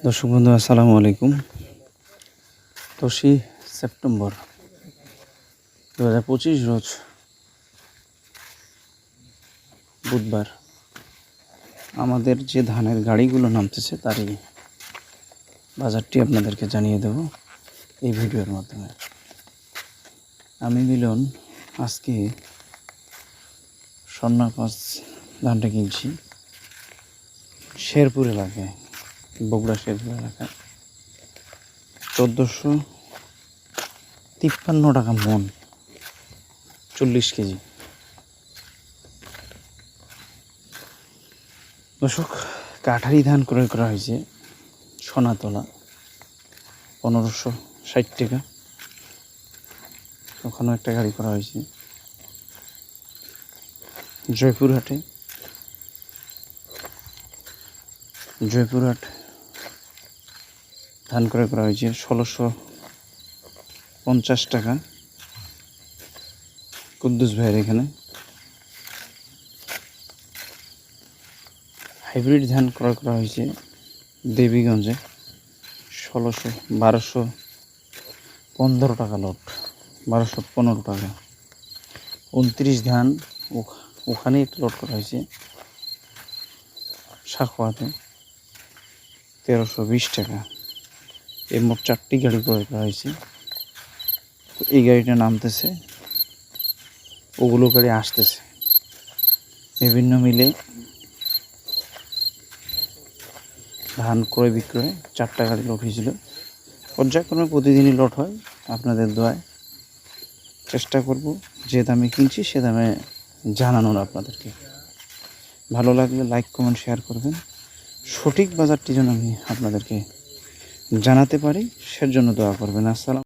দর্শক বন্ধু, আসসালামু আলাইকুম। দশই সেপ্টেম্বর দু হাজার পঁচিশ রোজ বুধবার আমাদের যে ধানের গাড়িগুলো নামতেছে, তারই বাজারটি আপনাদেরকে জানিয়ে দেব এই ভিডিওর মাধ্যমে। আমি মিলন আজকে স্বর্ণা পাঁচ ধানটা কিনছি। শেরপুর এলাকায়। বগুড়া শেরপুর এলাকা চোদ্দোশো তিপ্পান্ন টাকা মন, চল্লিশ কেজি। দর্শক কাঠারি ধান ক্রয় করা হয়েছে সোনাতলা, পনেরোশো ষাট টাকা। ওখানেও একটা গাড়ি করা হয়েছে। জয়পুরহাটে, জয়পুরহাট ধান ক্রয় করা হয়েছে, ষোলোশো পঞ্চাশ টাকা। কুদ্দুস ভাইয়ের এখানে। হাইব্রিড ধান ক্রয় করা হয়েছে দেবীগঞ্জে, ষোলোশো বারোশো পনেরো টাকা লট, বারোশো পনেরো টাকা। উনত্রিশ ধান ওখ- ওখানে একটা লট করা হয়েছে সাখোয়াতে তেরোশো বিশ টাকা। এই মোট চারটি গাড়ি ক্রয় করা হয়েছে। তো এই গাড়িটা নামতেছে, ওগুলো গাড়ি আসতেছে। বিভিন্ন মিলে ধান ক্রয় বিক্রয় চারটা গাড়ি লোড হয়েছিল। পর্যায়ক্রমে প্রতিদিনই লোড হয়, আপনাদের দোয়ায় চেষ্টা করব যে দামে কিনছি, সে দামে জানানোর আপনাদেরকে। ভালো লাগলে লাইক কমেন্ট শেয়ার করবেন। সঠিক বাজারটি যেন আমি আপনাদেরকে জানাতে পারি সেজন্য দোয়া করবেন। আসসালাম